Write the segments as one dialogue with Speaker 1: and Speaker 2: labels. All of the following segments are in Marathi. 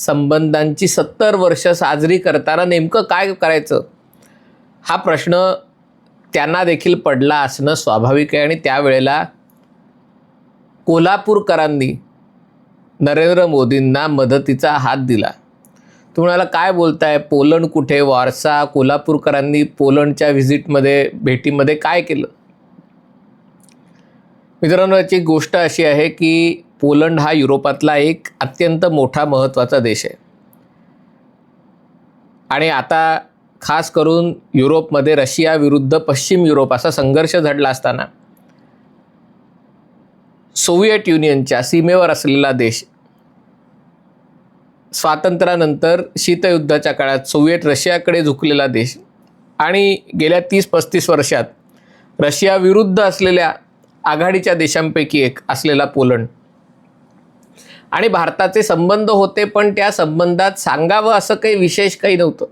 Speaker 1: संबंधांची सत्तर वर्ष साजरी करताना नेमकं काय करायचं? हा प्रश्न त्यांना देखील पडला असणं स्वाभाविक आहे आणि त्यावेळेला कोल्हापूरकरांनी नरेंद्र मोदींना मदतीचा हात दिला. तुम्हाला काय बोलताय? पोलंड कुठे? वारसा? कोल्हापूरकरांनी पोलंडच्या व्हिजिटमध्ये भेटीमध्ये काय केलं? मित्रांनो याची गोष्ट अशी आहे की पोलंड हा युरोपातला एक अत्यंत मोठा महत्त्वाचा देश आहे. आणि आता खास करून युरोपमध्ये रशिया विरुद्ध पश्चिम युरोप असा संघर्ष झडला असताना सोव्हिएट युनियनच्या सीमेवर असलेला देश स्वातंत्र्यानंतर शीतयुद्धाच्या काळात सोव्हिएट रशियाकडे झुकलेला देश आणि गेल्या तीस पस्तीस वर्षात रशियाविरुद्ध असलेल्या आघाडीच्या देशांपैकी एक असलेला पोलंड. आणि भारताचे संबंध होते पण त्या संबंधात सांगावं असं काही विशेष काही नव्हतं.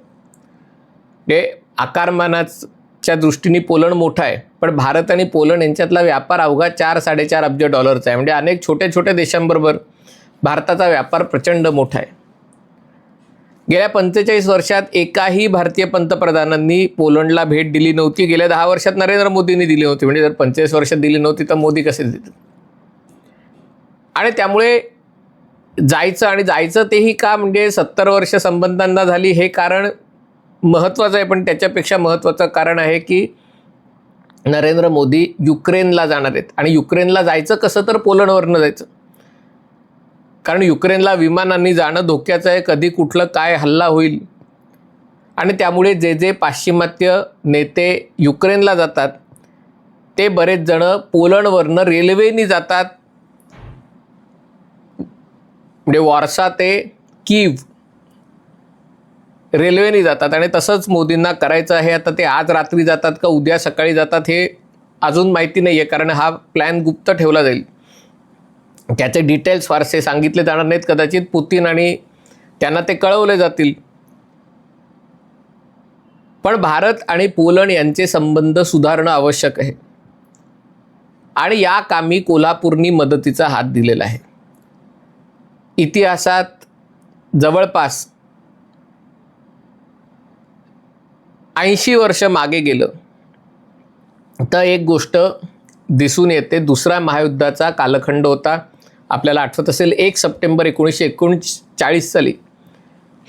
Speaker 1: म्हणजे आकारमानाच्या दृष्टीने पोलंड मोठा आहे पण भारत आणि पोलंड यांच्यातला व्यापार अवघा चार साडेचार अब्ज डॉलरचा आहे. म्हणजे अनेक छोट्या छोट्या देशांबरोबर भारताचा व्यापार प्रचंड मोठा आहे. गेल्या पंचेचाळीस वर्षात एकाही भारतीय पंतप्रधानांनी पोलंडला भेट दिली नव्हती. गेल्या दहा वर्षात नरेंद्र मोदींनी दिली नव्हती. म्हणजे जर पंचेचाळीस वर्षात दिली नव्हती तर मोदी कसे देतील आणि त्यामुळे जायचं आणि जायचं तेही का म्हणजे सत्तर वर्ष संबंधांना झाली हे कारण महत्त्वाचं आहे पण त्याच्यापेक्षा महत्त्वाचं कारण आहे की नरेंद्र मोदी युक्रेनला जाणार आहेत. आणि युक्रेनला जायचं कसं तर पोलंडवरनं जायचं. कारण युक्रेनला विमानांनी जाणं धोक्याचं आहे कधी कुठलं काय हल्ला होईल. आणि त्यामुळे जे जे पाश्चिमात्य नेते युक्रेनला जातात ते बरेच जणं पोलंडवरनं रेल्वेनी जातात म्हणजे वॉर्सा ते कीव. रेल्वेने जातात आणि तसंच मोदींना करायचं आहे. आता ते आज रात्री जातात का उद्या सकाळी जातात हे अजून माहिती नाही आहे कारण हा प्लॅन गुप्त ठेवला जाईल. त्याचे डिटेल्स फारसे सांगितले जाणार नाहीत. कदाचित पुतीन आणि त्यांना ते कळवले जातील. पण भारत आणि पोलंड यांचे संबंध सुधारणं आवश्यक आहे. आणि या कामी कोल्हापूरनी मदतीचा हात दिलेला आहे. इतिहासात जवळपास ऐंशी वर्ष मागे गेलं तर एक गोष्ट दिसून येते. दुसऱ्या महायुद्धाचा कालखंड होता. आपल्याला आठवत असेल एक सप्टेंबर एकोणीसशे एकोणचाळीस साली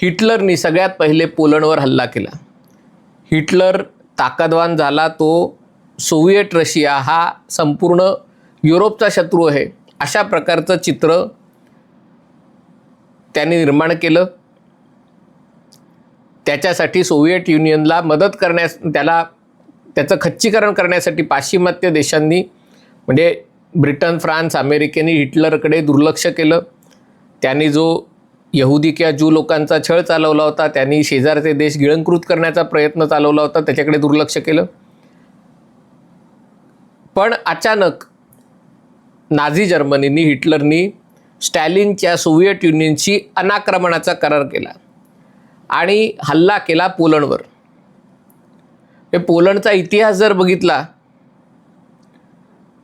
Speaker 1: हिटलरनी सगळ्यात पहिले पोलंडवर हल्ला केला. हिटलर ताकदवान झाला. तो सोव्हिएट रशिया हा संपूर्ण युरोपचा शत्रू आहे. अशा प्रकारचं चित्र त्यांनी निर्माण केलं. त्याच्यासाठी सोव्हिएट युनियनला मदत करण्यास त्याला त्याचं खच्चीकरण करण्यासाठी पाश्चिमात्य देशांनी म्हणजे ब्रिटन फ्रान्स अमेरिकेने हिटलरकडे दुर्लक्ष केलं. त्यांनी जो यहुदी किंवा जू लोकांचा छळ चालवला होता त्यांनी शेजारचे देश गिळंकृत करण्याचा प्रयत्न चालवला होता त्याच्याकडे दुर्लक्ष केलं. पण अचानक नाझी जर्मनीनी हिटलरनी स्टॅलिनच्या सोव्हिएट युनियनशी अनाक्रमणाचा करार केला आणि हल्ला केला पोलंडवर. हे पोलंडचा इतिहास जर बघितला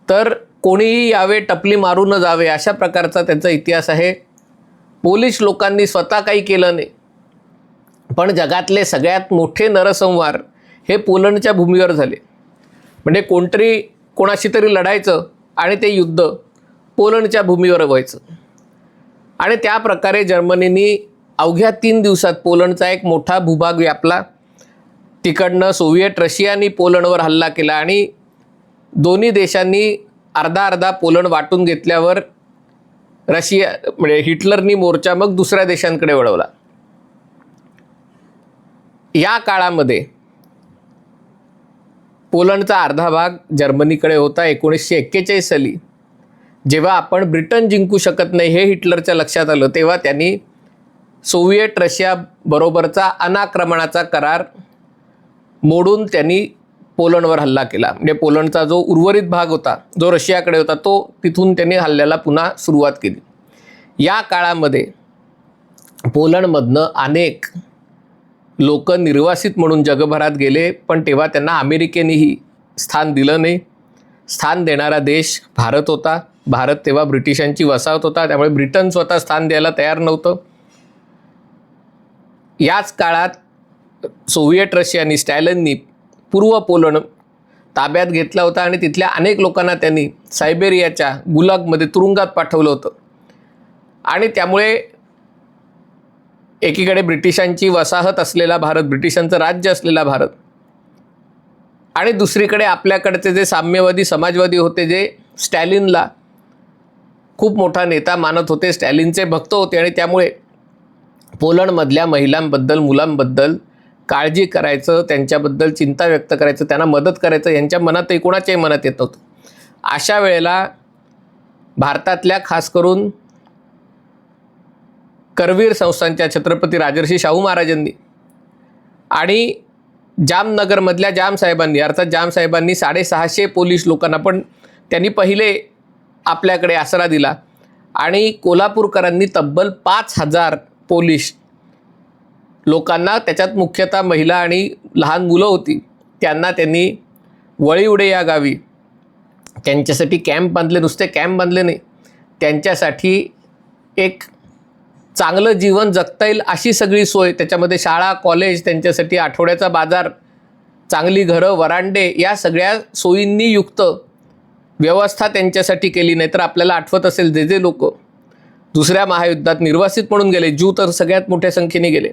Speaker 1: तर कोणीही यावे टपली मारू न जावे अशा प्रकारचा त्यांचा इतिहास आहे. पोलिश लोकांनी स्वतः काही केलं नाही पण जगातले सगळ्यात मोठे नरसंहार हे पोलंडच्या भूमीवर झाले. म्हणजे कोणतरी कोणाशी तरी लढायचं आणि ते युद्ध पोलंडच्या भूमीवर व्हायचं. आणि त्या प्रकारे जर्मनीनी अवघ्या तीन दिवसात पोलंडचा एक मोठा भूभाग व्यापला. तिकडनं सोव्हिएट रशियानी पोलंडवर हल्ला केला आणि दोन्ही देशांनी अर्धा अर्धा पोलंड वाटून घेतल्यावर रशिया म्हणजे हिटलरनी मोर्चा मग दुसऱ्या देशांकडे वळवला. या काळामध्ये पोलंडचा अर्धा भाग जर्मनीकडे होता. एकोणीसशे एक्केचाळीस साली जेव्हा आपण ब्रिटन जिंकू शकत नाही हे हिटलरच्या लक्षात आलं तेव्हा त्यांनी सोव्हिएट रशियाबरोबरचा अनाक्रमणाचा करार मोडून त्यांनी पोलंडवर हल्ला केला. म्हणजे पोलंडचा जो उर्वरित भाग होता जो रशियाकडे होता तो तिथून त्यांनी हल्ल्याला पुन्हा सुरुवात केली. या काळामध्ये पोलंडमधनं अनेक लोक निर्वासित म्हणून जगभरात गेले पण तेव्हा त्यांना अमेरिकेनेही स्थान दिलं नाही. स्थान देणारा देश भारत होता. भारत तेव्हा ब्रिटिशांची वसाहत होता त्यामुळे ब्रिटन स्वतः स्थान द्यायला तयार नव्हतं. याच काळात सोव्हिएट रशियानी स्टॅलिननी पूर्व पोलंड ताब्यात घेतला होता आणि तिथल्या अनेक लोकांना त्यांनी सायबेरियाच्या गुलागमध्ये तुरुंगात पाठवलं होतं. आणि त्यामुळे एकीकडे ब्रिटिशांची वसाहत असलेला भारत ब्रिटिशांचं राज्य असलेला भारत आणि दुसरीकडे आपल्याकडचे जे साम्यवादी समाजवादी होते जे स्टॅलिनला खूप मोठा नेता मानत होते. स्टॅलिनचे भक्त होते आणि त्यामुळे पोलंडमधल्या महिलांबद्दल मुलांबद्दल काळजी करायचं त्यांच्याबद्दल चिंता व्यक्त करायचं त्यांना मदत करायचं यांच्या मनातही कोणाच्याही मनात येत नव्हतं. अशा वेळेला भारतातल्या खास करून करवीर संस्थांच्या छत्रपती राजर्षी शाहू महाराजांनी आणि जामनगरमधल्या जामसाहेबांनी अर्थात जाम साहेबांनी साडेसहाशे पोलीस लोकांना पण त्यांनी पहिले आपल्याकडे आसरा दिला आणि कोल्हापूरकरांनी तब्बल पाच हजार पोलीस लोकांना त्याच्यात मुख्यतः महिला आणि लहान मुलं होती त्यांना त्यांनी वळीवडे या गावी. त्यांच्यासाठी कॅम्प बांधले नुसते कॅम्प बांधले नाही. त्यांच्यासाठी एक चांगलं जीवन जगता येईल अशी सगळी सोय त्याच्यामध्ये शाळा कॉलेज त्यांच्यासाठी आठवड्याचा बाजार चांगली घरं वरांडे या सगळ्या सोयींनी युक्त व्यवस्था त्यांच्यासाठी केली नाही तर आपल्याला आठवत असेल जे जे लोक दुसऱ्या महायुद्धात निर्वासित म्हणून गेले जू तर सगळ्यात मोठ्या संख्येने गेले.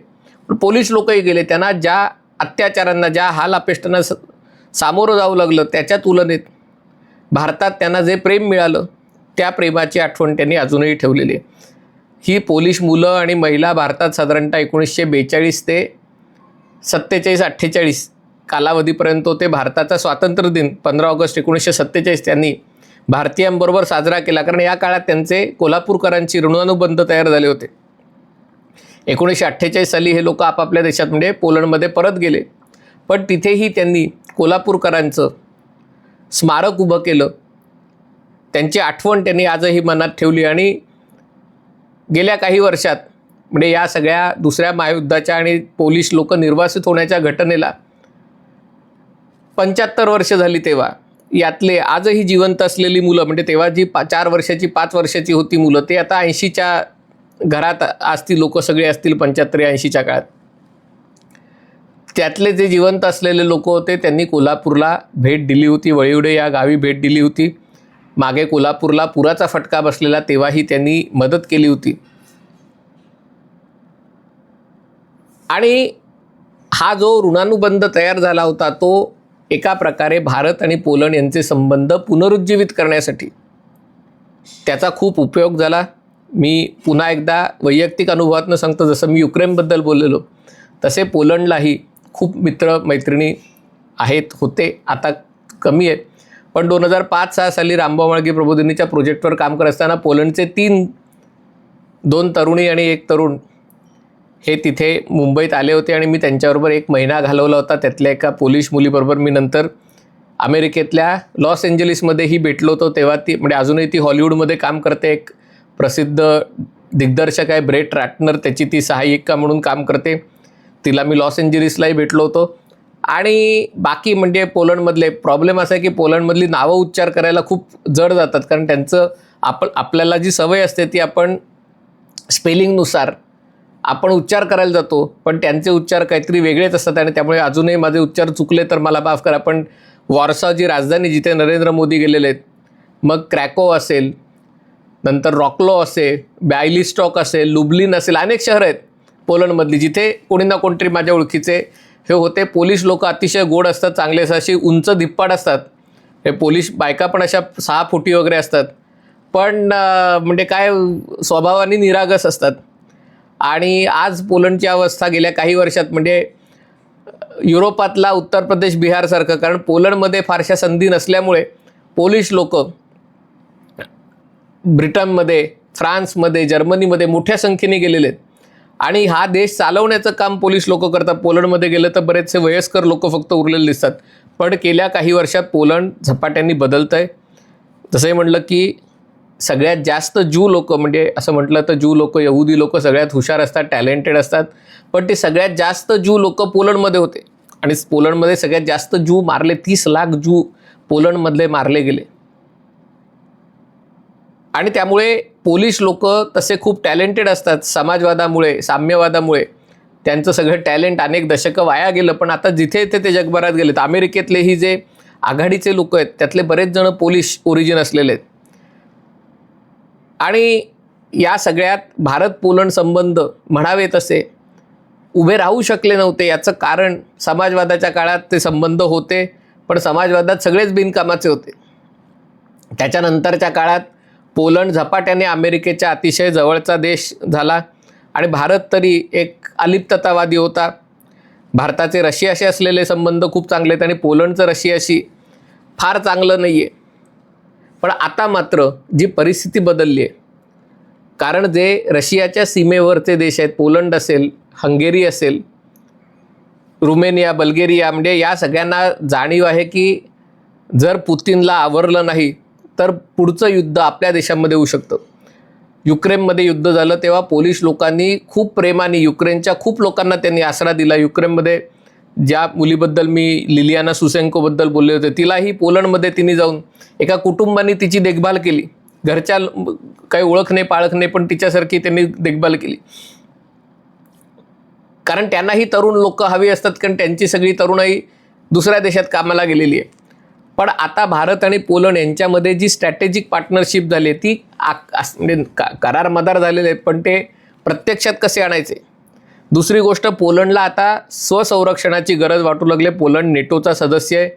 Speaker 1: पण पोलीस लोकही गेले त्यांना ज्या अत्याचारांना ज्या हाल अपेष्टांना स सामोरं जावं लागलं त्याच्या तुलनेत भारतात त्यांना जे प्रेम मिळालं त्या प्रेमाची आठवण त्यांनी अजूनही ठेवलेली आहे. ही पोलिश मुलं आणि महिला भारतात साधारणतः एकोणीसशे बेचाळीस ते सत्तेचाळीस अठ्ठेचाळीस कालावधीपर्यंत होते भारताचा स्वातंत्र्य दिन पंधरा ऑगस्ट एकोणीसशे सत्तेचाळीस त्यांनी भारतीयांबरोबर साजरा केला. कारण या काळात त्यांचे कोल्हापूरकरांची ऋणानुबंध तयार झाले होते. एकोणीसशे अठ्ठेचाळीस साली हे लोक आपापल्या देशात म्हणजे पोलंडमध्ये परत गेले. पण तिथेही त्यांनी कोल्हापूरकरांचं स्मारक उभं केलं. त्यांची आठवण त्यांनी आजही मनात ठेवली आणि गेल्या काही वर्षात म्हणजे या सगळ्या दुसऱ्या महायुद्धाच्या आणि पोलीस लोक निर्वासित होण्याच्या घटनेला पंच्याहत्तर वर्ष झाली तेव्हा. यातले आजही जिवंत असलेली मुलं म्हणजे तेव्हा जी पा चार वर्षाची पाच वर्षाची होती मुलं ते आता ऐंशीच्या घरात असतील लोक सगळे असतील पंच्याहत्तर ऐंशीच्या काळात. त्यातले जे जिवंत असलेले लोक होते त्यांनी कोल्हापूरला भेट दिली होती. वळीवडे या गावी भेट दिली होती. मागे कोल्हापूरला पुराचा फटका बसलेला तेव्हाही त्यांनी मदत केली होती. आणि हा जो ऋणानुबंध तयार झाला होता तो एका प्रकारे भारत आणि पोलंड यांचे संबंध पुनरुज्जीवित करण्यासाठी. त्याचा खूप उपयोग झाला. मी पुन्हा एकदा वैयक्तिक अनुभवातनं सांगतो जसं मी युक्रेनबद्दल बोललेलो तसे पोलंडलाही खूप मित्र मैत्रिणी आहेत होते आता कमी आहेत. पण दोन हजार पाच सहा साली रामभाऊ माळगे प्रबोधिनीच्या प्रोजेक्टवर काम करत असताना पोलंडचे तीन दोन तरुणी आणि एक तरुण हे तिथे मुंबईत आले होते आणि मी त्यांच्याबरोबर एक महिना घालवला होता. त्यातल्या एका पोलिश मुलीबरोबर मी नंतर अमेरिकेतल्या लॉस एंजलिसमध्येही भेटलो होतो. तेव्हा ती म्हणजे अजूनही ती हॉलिवूडमध्ये काम करते. एक प्रसिद्ध दिग्दर्शक आहे ब्रेट रॅटनर. त्याची ती सहाय्यिका म्हणून काम करते. तिला मी लॉस एंजलिसलाही भेटलो होतो. आणि बाकी म्हणजे पोलंडमधले प्रॉब्लेम असा आहे की पोलंडमधली नावं उच्चार करायला खूप जड जातात. कारण त्यांचं आप आपल्याला जी सवय असते ती आपण स्पेलिंगनुसार आपण उच्चार करायला जातो पण त्यांचे उच्चार काहीतरी वेगळेच असतात आणि त्यामुळे अजूनही माझे उच्चार चुकले तर मला माफ करा. पण वॉर्सा जी राजधानी जिथे नरेंद्र मोदी गेलेले आहेत मग क्रॅको असेल नंतर रॉकलो असेल बॅयलिस्टॉक असेल लुबलिन असेल अनेक शहरं आहेत पोलंडमधली जिथे कोणी ना कोणतरी माझ्या ओळखीचे हे होते. पोलीस लोक अतिशय गोड असतात चांगले अशी उंच धिप्पाड असतात. हे पोलीस बायका पण अशा सहा फुटी वगैरे असतात. पण म्हणजे काय स्वभावाने निरागस असतात. आणि आज पोलंडची अवस्था गेल्या काही वर्षात म्हणजे युरोपातला उत्तर प्रदेश बिहारसारखं कारण पोलंडमध्ये फारशा संधी नसल्यामुळे पोलिश लोक ब्रिटनमध्ये फ्रान्समध्ये जर्मनीमध्ये मोठ्या संख्येने गेलेले आहेत. आणि हा देश चालवण्याचं काम पोलीस लोक करतात. पोलंडमध्ये गेलं तर बरेचसे वयस्कर लोक फक्त उरलेले दिसतात. पण गेल्या काही वर्षात पोलंड झपाट्यांनी बदलतं आहे जसंही म्हटलं की सगळ्यात जास्त जू लोक म्हणजे असं म्हटलं तर जू लोक यहुदी लोक सगळ्यात हुशार असतात टॅलेंटेड असतात. पण ते सगळ्यात जास्त जू लोक पोलंडमध्ये होते. आणि पोलंडमध्ये सगळ्यात जास्त जू मारले तीस लाख जू पोलंडमधले मारले गेले. आणि त्यामुळे पोलिश लोक तसे खूप टॅलेंटेड असतात. समाजवादामुळे साम्यवादामुळे. त्यांचं सगळं टॅलेंट अनेक दशकं वाया गेलं पण आता जिथे इथे ते जगभरात गेलेत. अमेरिकेतलेही जे आघाडीचे लोक आहेत त्यातले बरेच जण पोलिश ओरिजिन असलेले आहेत. आणि या सगळ्यात भारत पोलंड संबंध म्हणावे तसे उभे राहू शकले नव्हते. याचं कारण समाजवादाच्या काळात ते संबंध होते पण समाजवादात सगळेच बिनकामाचे होते. त्याच्यानंतरच्या काळात पोलंड झपाट्याने अमेरिकेच्या अतिशय जवळचा देश झाला आणि भारत तरी एक अलिप्ततावादी होता. भारताचे रशियाशी असलेले संबंध खूप चांगले आहेत आणि पोलंडचं रशियाशी फार चांगलं नाही आहे पण आता मात्र जी परिस्थिती बदलली आहे कारण जे रशियाच्या सीमेवरचे देश आहेत पोलंड असेल हंगेरी असेल रुमेनिया बल्गेरिया म्हणजे या सगळ्यांना जाणीव आहे की जर पुतीनला आवरलं नाही तर पुढचं युद्ध आपल्या देशामध्ये होऊ शकतं. युक्रेनमध्ये युद्ध झालं तेव्हा पोलिश लोकांनी खूप प्रेमाने युक्रेनच्या खूप लोकांना त्यांनी आसरा दिला युक्रेनमध्ये ज्या मुलीबद्दल मी लिलियाना सुसेंकोबद्दल बोलले होते तिलाही पोलंडमध्ये तिने जाऊन एका कुटुंबाने तिची देखभाल केली. घरच्या काही ओळख नाही पाळख नाही पण तिच्यासारखी त्यांनी देखभाल केली. कारण त्यांनाही तरुण लोक हवी असतात कारण त्यांची सगळी तरुणाई दुसऱ्या देशात कामाला गेलेली आहे. पण आता भारत आणि पोलंड यांच्यामध्ये जी स्ट्रॅटेजिक पार्टनरशिप झाली आहे ती आक- आस- म्हणजे का- करार मदार झालेले आहेत पण ते प्रत्यक्षात कसे आणायचे? दुसरी गोष्ट पोलंडला आता स्वसंरक्षणाची गरज वाटू लागली. पोलंड नेटोचा सदस्य आहे.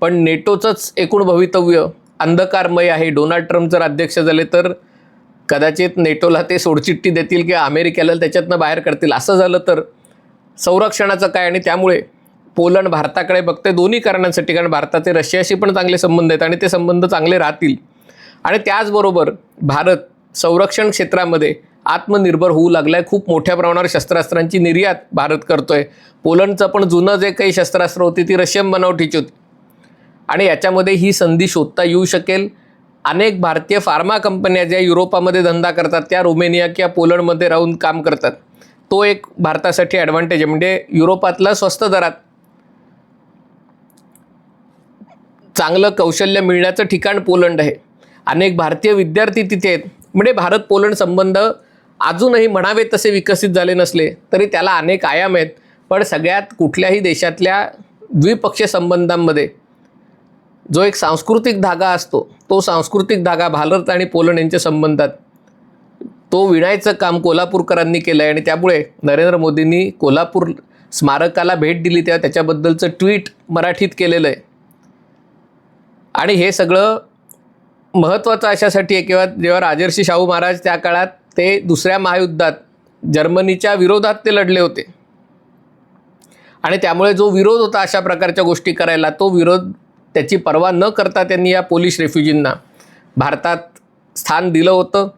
Speaker 1: पण नेटोचंच एकूण भवितव्य अंधकारमय आहे. डोनाल्ड ट्रम्प जर अध्यक्ष झाले तर कदाचित नेटोला ते सोडचिठ्ठी देतील किंवा अमेरिकेला त्याच्यातनं बाहेर करतील असं झालं तर संरक्षणाचं काय? आणि त्यामुळे पोलंड भारताकडे बघते दोन्ही कारणांसाठी कारण भारताचे रशियाशी पण चांगले संबंध आहेत आणि ते संबंध चांगले राहतील. आणि त्याचबरोबर भारत संरक्षण क्षेत्रामध्ये आत्मनिर्भर होऊ लागला आहे खूप मोठ्या प्रमाणावर शस्त्रास्त्रांची निर्यात भारत करतोय. पोलंडचं पण जुनं जे काही शस्त्रास्त्र होती ती रशियन बनावटीची होती. आणि याच्यामध्ये ही संधी शोधता येऊ शकेल. अनेक भारतीय फार्मा कंपन्या ज्या युरोपामध्ये धंदा करतात त्या रोमेनिया किंवा पोलंडमध्ये राहून काम करतात. तो एक भारतासाठी ॲडव्हान्टेज आहे. म्हणजे युरोपातला स्वस्त दरात चांगलं कौशल्य मिळण्याचं ठिकाण पोलंड आहे. अनेक भारतीय विद्यार्थी तिथे आहेत. म्हणजे भारत पोलंड संबंध अजूनही म्हणावे तसे विकसित झाले नसले तरी त्याला अनेक आयाम आहेत पण सगळ्यात कुठल्याही देशातल्या द्विपक्षीय संबंधांमध्ये जो एक सांस्कृतिक धागा असतो तो सांस्कृतिक धागा भारत आणि पोलंड यांच्या संबंधात तो विणायचं काम कोल्हापूरकरांनी केलं आहे आणि त्यामुळे नरेंद्र मोदींनी कोल्हापूर स्मारकाला भेट दिली तेव्हा त्याच्याबद्दलचं ट्विट मराठीत केलेलं आहे. आणि हे सगळं महत्त्वाचं अशासाठी आहे किंवा जेव्हा राजर्षी शाहू महाराज त्या काळात ते दुसऱ्या महायुद्धात जर्मनीच्या विरोधात ते लढले होते. आणि त्यामुळे जो विरोध होता अशा प्रकारच्या गोष्टी करायला तो विरोध त्याची पर्वा न करता त्यांनी या पोलिश रेफ्युजींना भारतात स्थान दिलं होतं.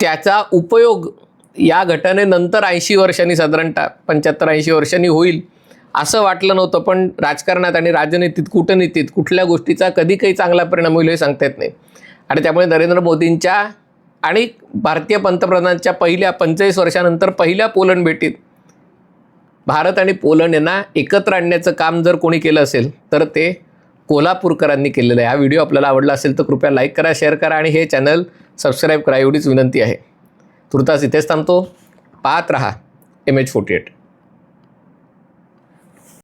Speaker 1: त्याचा उपयोग या घटनेनंतर ऐंशी वर्षांनी साधारणतः पंच्याहत्तर ऐंशी वर्षांनी होईल असं वाटलं नव्हतं. पण राजकारणात आणि राजनीतीत कूटनीतीत कुठल्या गोष्टीचा कधी काही चांगला परिणाम होईल हे सांगता येत नाही. आणि त्यामुळे नरेंद्र मोदींच्या आणि भारतीय पंतप्रधानांच्या पहिल्या पंचेचाळीस वर्षानंतर पहिल्या पोलंड भेटीत भारत आणि पोलंड यांना एकत्र आणण्याचं काम जर कोणी केलं असेल तर ते कोल्हापूरकरांनी केलेलं आहे. हा व्हिडिओ आपल्याला आवडला असेल तर कृपया लाईक करा शेअर करा आणि हे चॅनल सबस्क्राईब करा एवढीच विनंती आहे. तुर्तास इथेच थांबतो. पाहत रहा. M H forty eight